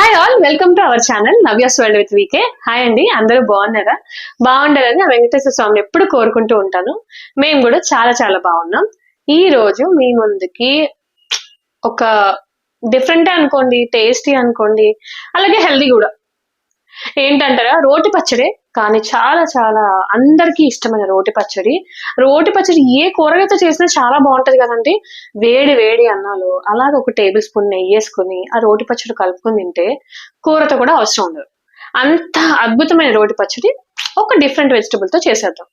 Hi all welcome to our channel Navya's world with V K hi అండి అందరూ బాగున్నారా? బాగుండాలని ఆ వెంకటేశ్వర స్వామిని ఎప్పుడు కోరుకుంటూ ఉంటాను. మేము కూడా చాలా చాలా బాగున్నాం. ఈ రోజు మీ ముందుకి ఒక డిఫరెంట్ అనుకోండి టేస్టీ అనుకోండి అలాగే హెల్దీ కూడా. ఏంటంటారా? రోటి పచ్చడే కానీ చాలా చాలా అందరికీ ఇష్టమైన రోటి పచ్చడి. రోటి పచ్చడి ఏ కూరగాయతో చేసినా చాలా బాగుంటది కదండి. వేడి వేడి అన్నాలు అలాగే ఒక టేబుల్ స్పూన్ నెయ్యి వేసుకుని ఆ రోటి పచ్చడి కలుపుకొని తింటే కూరతో కూడా అవసరం ఉండదు. అంత అద్భుతమైన రోటి పచ్చడి ఒక డిఫరెంట్ వెజిటబుల్తో చేసేద్దాం.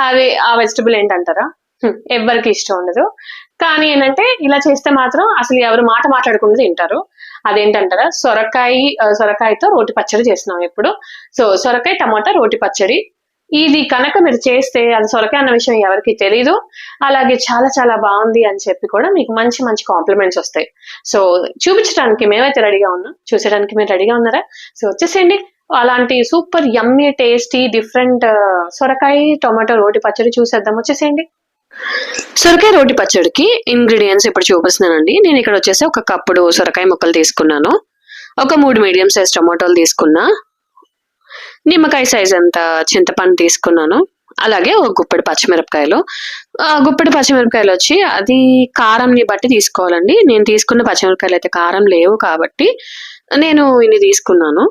అది ఆ వెజిటబుల్ ఏంటంటారా? ఎవరికి ఎవ్వరికి ఇష్టం ఉండదు. కానీ ఏంటంటే ఇలా చేస్తే మాత్రం అసలు ఎవరు మాట మాట్లాడకుండా తింటారు. అదేంటంటారా? సొరకాయ సొరకాయతో రోటి పచ్చడి చేస్తున్నాం ఇప్పుడు సో సొరకాయ టమాటా రోటి పచ్చడి. ఇది కనుక మీరు చేస్తే అది సొరకాయ అన్న విషయం ఎవరికి తెలీదు. అలాగే చాలా చాలా బాగుంది అని చెప్పి కూడా మీకు మంచి మంచి కాంప్లిమెంట్స్ వస్తాయి. సో చూపించడానికి మేమైతే రెడీగా ఉన్నాం. చూసేయడానికి మీరు రెడీగా ఉన్నారా? సో వచ్చేసేయండి. అలాంటి సూపర్ యమ్మీ టేస్టీ డిఫరెంట్ సొరకాయ టొమాటో రోటి పచ్చడి చూసేద్దాం. వచ్చేసేయండి. సొరకాయ రోటి పచ్చడికి ఇంగ్రీడియంట్స్ ఇప్పుడు చూపిస్తున్నానండి. నేను ఇక్కడ వచ్చేసి ఒక కప్పుడు సొరకాయ ముక్కలు తీసుకున్నాను. ఒక మూడు మీడియం సైజ్ టమాటోలు తీసుకున్నా. నిమ్మకాయ సైజ్ అంత చింతపండు తీసుకున్నాను. అలాగే ఒక గుప్పెడు పచ్చిమిరపకాయలు. ఆ గుప్పెడు పచ్చిమిరపకాయలు వచ్చి అది కారంని బట్టి తీసుకోవాలండి. నేను తీసుకున్న పచ్చిమిరపకాయలు అయితే కారం లేవు కాబట్టి నేను ఇన్ని తీసుకున్నాను.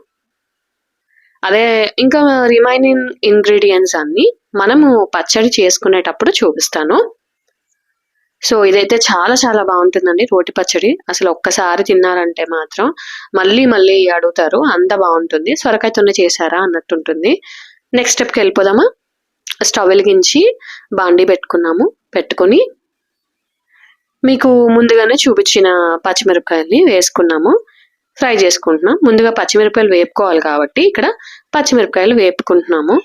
అదే ఇంకా రిమైనింగ్ ఇంగ్రీడియంట్స్ అన్ని మనము పచ్చడి చేసుకునేటప్పుడు చూపిస్తాను. సో ఇదైతే చాలా చాలా బాగుంటుందండి రోటి పచ్చడి. అసలు ఒక్కసారి తిన్నారంటే మాత్రం మళ్ళీ మళ్ళీ అడుగుతారు అంత బాగుంటుంది. సొరకాయతోనే చేశారా అన్నట్టు ఉంటుంది. నెక్స్ట్ స్టెప్కి వెళ్ళిపోదామా? స్టవ్ వెలిగించి బాండీ పెట్టుకున్నాము. పెట్టుకొని మీకు ముందుగానే చూపించిన పచ్చిమిరపకాయల్ని వేసుకున్నాము. ఫ్రై చేసుకుంటున్నాం. ముందుగా పచ్చిమిరపకాయలు వేపుకోవాలి కాబట్టి ఇక్కడ పచ్చిమిరపకాయలు వేపుకుంటున్నాము.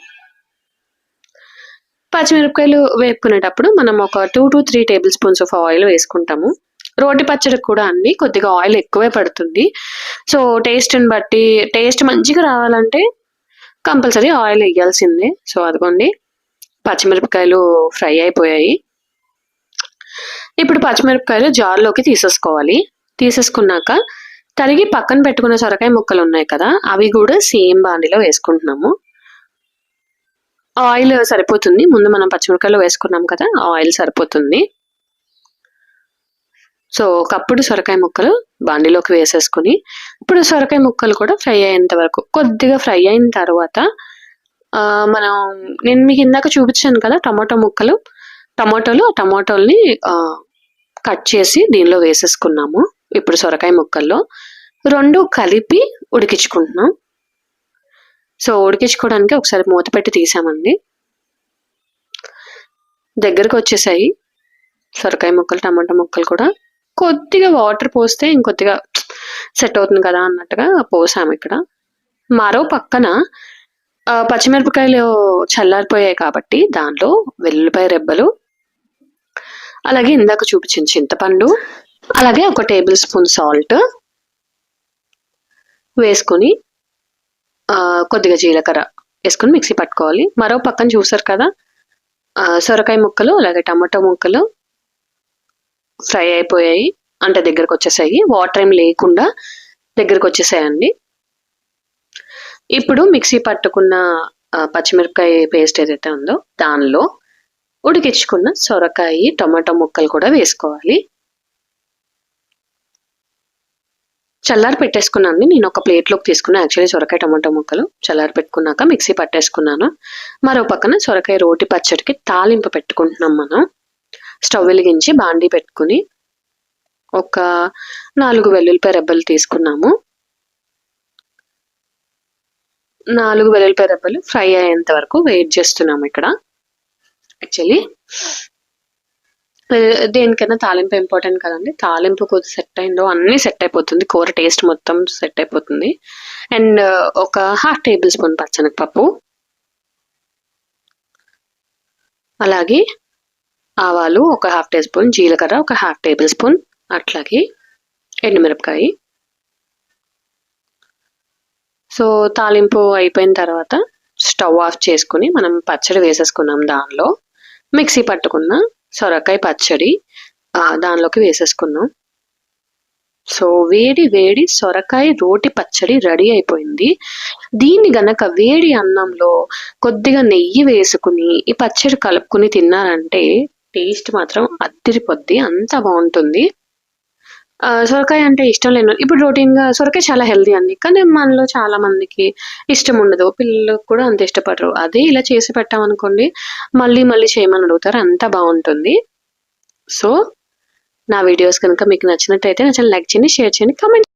పచ్చిమిరపకాయలు వేపుకునేటప్పుడు మనం ఒక two to three table spoons of oil వేసుకుంటాము. రోటి పచ్చడికి కూడా అన్ని కొద్దిగా ఆయిల్ ఎక్కువే పడుతుంది. సో టేస్ట్ని బట్టి టేస్ట్ మంచిగా రావాలంటే కంపల్సరీ ఆయిల్ వేయాల్సిందే. సో అదిగోండి. పచ్చిమిరపకాయలు ఫ్రై అయిపోయాయి. ఇప్పుడు పచ్చిమిరపకాయలు జార్లోకి తీసేసుకోవాలి. తీసేసుకున్నాక తరిగి పక్కన పెట్టుకున్న సొరకాయ ముక్కలు ఉన్నాయి కదా అవి కూడా సేమ్ బాండిలో వేసుకుంటున్నాము. ఆయిల్ సరిపోతుంది. ముందు మనం పచ్చిమిరకాయలు వేసుకున్నాం కదా ఆయిల్ సరిపోతుంది. సో ఒకప్పుడు సొరకాయ ముక్కలు బాండిలోకి వేసేసుకుని ఇప్పుడు సొరకాయ ముక్కలు కూడా ఫ్రై అయ్యేంత వరకు కొద్దిగా ఫ్రై అయిన తర్వాత మనం నేను మీకు ఇందాక చూపించాను కదా టమాటో ముక్కలు. టమాటోలు ఆ టమాటోల్ని కట్ చేసి దీనిలో వేసేసుకున్నాము. ఇప్పుడు సొరకాయ ముక్కల్లో రెండు కలిపి ఉడికించుకుంటున్నాం. సో ఉడికించుకోవడానికి ఒకసారి మూత పెట్టి తీసామండి. దగ్గరకు వచ్చేసాయి సొరకాయ ముక్కలు టమాటా ముక్కలు కూడా. కొద్దిగా వాటర్ పోస్తే ఇంకొద్దిగా సెట్ అవుతుంది కదా అన్నట్టుగా పోసాము ఇక్కడ. మరో పక్కన పచ్చిమిరపకాయలు చల్లారిపోయాయి కాబట్టి దాంట్లో వెల్లుల్లిపాయ రెబ్బలు అలాగే ఇందాక చూపించిన చింతపండు అలాగే ఒక టేబుల్ స్పూన్ సాల్ట్ వేసుకొని కొద్దిగా జీలకర్ర వేసుకొని మిక్సీ పట్టుకోవాలి. మరో పక్కన చూసారు కదా సొరకాయ ముక్కలు అలాగే టమాటో ముక్కలు ఫ్రై అయిపోయాయి. అంటే దగ్గరకు వచ్చేసాయి. వాటర్ ఏం లేకుండా దగ్గరకు వచ్చేసాయండి. ఇప్పుడు మిక్సీ పట్టుకున్న పచ్చిమిరపకాయ పేస్ట్ ఏదైతే ఉందో దానిలో ఉడికించుకున్న సొరకాయ టమాటో ముక్కలు కూడా వేసుకోవాలి. చల్లారి పెట్టేసుకున్నాను నేను ఒక ప్లేట్లోకి తీసుకున్నా యాక్చువల్లీ సొరకాయ టమాటో ముక్కలు చల్లారి పెట్టుకున్నాక మిక్సీ పట్టేసుకున్నాను. మరో పక్కన సొరకాయ రోటి పచ్చడికి తాలింపు పెట్టుకుంటున్నాం మనం. స్టవ్ వెలిగించి బాండీ పెట్టుకుని ఒక నాలుగు వెల్లుల్లిపాయ రెబ్బలు తీసుకున్నాము. నాలుగు వెల్లుల్లిపాయ రెబ్బలు ఫ్రై అయ్యేంత వరకు వెయిట్ చేస్తున్నాము ఇక్కడ. యాక్చువల్లీ దేనికైనా తాలింపు ఇంపార్టెంట్ కదండి. తాలింపు కొద్ది సెట్ అయిందో అన్నీ సెట్ అయిపోతుంది. కూర టేస్ట్ మొత్తం సెట్ అయిపోతుంది. అండ్ ఒక హాఫ్ టేబుల్ స్పూన్ పచ్చనగపప్పు. అలాగే ఆవాలు ఒక హాఫ్ టీ స్పూన్ జీలకర్ర ఒక హాఫ్ టేబుల్ స్పూన్ అట్లాగే ఎండుమిరపకాయ. సో తాలింపు అయిపోయిన తర్వాత స్టవ్ ఆఫ్ చేసుకుని మనం పచ్చడి వేసేసుకున్నాం దానిలో. మిక్సీ పట్టుకున్న సొరకాయ పచ్చడి దానిలోకి వేసేసుకున్నాం సో వేడి వేడి సొరకాయ రోటి పచ్చడి రెడీ అయిపోయింది. దీన్ని గనక వేడి అన్నంలో కొద్దిగా నెయ్యి వేసుకుని ఈ పచ్చడి కలుపుకుని తిన్నారంటే టేస్ట్ మాత్రం అద్దిరిపోద్ది అంత బాగుంటుంది. సొరకాయ అంటే ఇష్టం లేని ఇప్పుడు రొటీన్గా సొరకాయ చాలా హెల్దీ అండి. కానీ మనలో చాలా మందికి ఇష్టం ఉండదు. పిల్లలకు కూడా అంత ఇష్టపడరు. అదే ఇలా చేసి పెట్టామనుకోండి మళ్ళీ మళ్ళీ చేయమని అడుగుతారు. అంత బాగుంటుంది. సో నా వీడియోస్ కనుక మీకు నచ్చినట్టయితే నా ఛానల్ లైక్ చేయండి షేర్ చేయండి కామెంట్